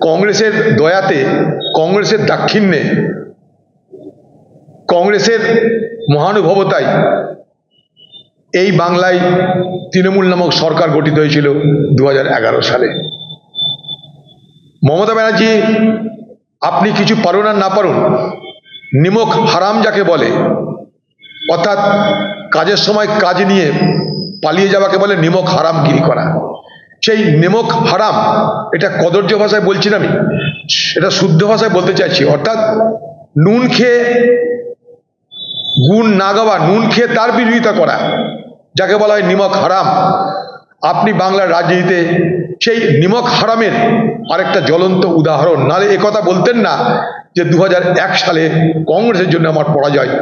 কংগ্রেসের দয়াতে, কংগ্রেসের দাক্ষিণ্যে, কংগ্রেসের মহানুভবতায় এই বাংলায় তৃণমূল নামক সরকার গঠিত হয়েছিল দু হাজার এগারো সালে। মমতা ব্যানার্জি, আপনি কিছু পারুন আর না পারুন, নিমক হারাম যাকে বলে, অর্থাৎ কাজের সময় কাজ নিয়ে পালিয়ে যাওয়াকে বলে নিমক হারামগিরি করা। সেই নিমক হারাম। এটা কদর্য ভাষায় বলছি না আমি। এটা শুদ্ধ ভাষায় বলতে চাইছি। অর্থাৎ নুন খেয়ে গুণ না গাওয়া, নুন খেয়ে তার বিরোধিতা করা, যাকে বলা হয় নিমক হারাম। আপনি বাংলার রাজনীতিতে সেই নিমক হারামের আরেকটা জ্বলন্ত উদাহরণ। নালে একথা বলতেন না যে দু হাজার এক সালে কংগ্রেসের জন্য আমার পরাজয়।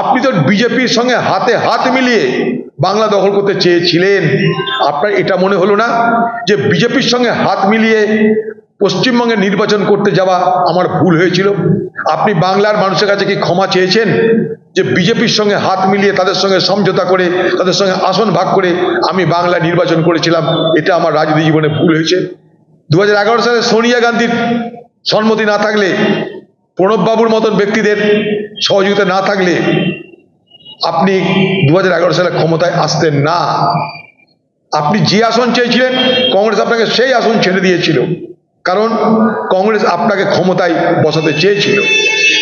আপনি তো বিজেপির সঙ্গে হাতে হাত মিলিয়ে বাংলা দখল করতে চেয়েছিলেন। আপনার এটা মনে হলো না? যে বিজেপির সঙ্গে হাত মিলিয়ে পশ্চিমবঙ্গে নির্বাচন করতে যাওয়া আমার ভুল হয়েছিল। আপনি বাংলার মানুষের কাছে কি ক্ষমা চেয়েছেন? যে বিজেপির সঙ্গে হাত মিলিয়ে তাদের সঙ্গে সমঝোতা করে, তাদের সঙ্গে আসন ভাগ করে আমি বাংলায় নির্বাচন করেছিলাম, এটা আমার রাজনীতি জীবনে ভুল হয়েছে। দু হাজার এগারো সালে সোনিয়া গান্ধীর সম্মতি না থাকলে, প্রণববাবুর মতন ব্যক্তিদের সহযোগিতা না থাকলে আপনি দু হাজার এগারো সালে ক্ষমতায় আসতেন না। আপনি যে আসন চেয়েছিলেন, কংগ্রেস আপনাকে সেই আসন ছেড়ে দিয়েছিল। কারণ কংগ্রেস আপনাকে ক্ষমতায় বসাতে চেয়েছিল।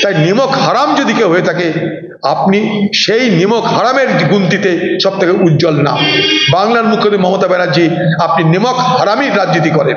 তাই নিমক হারাম যদি কেউ হয়ে থাকে, আপনি সেই নিমক হারামের গুনতিতে সব থেকে উজ্জ্বল না বাংলার মুখ্যমন্ত্রী মমতা ব্যানার্জি, আপনি নিমক হারামই রাজনীতি করেন।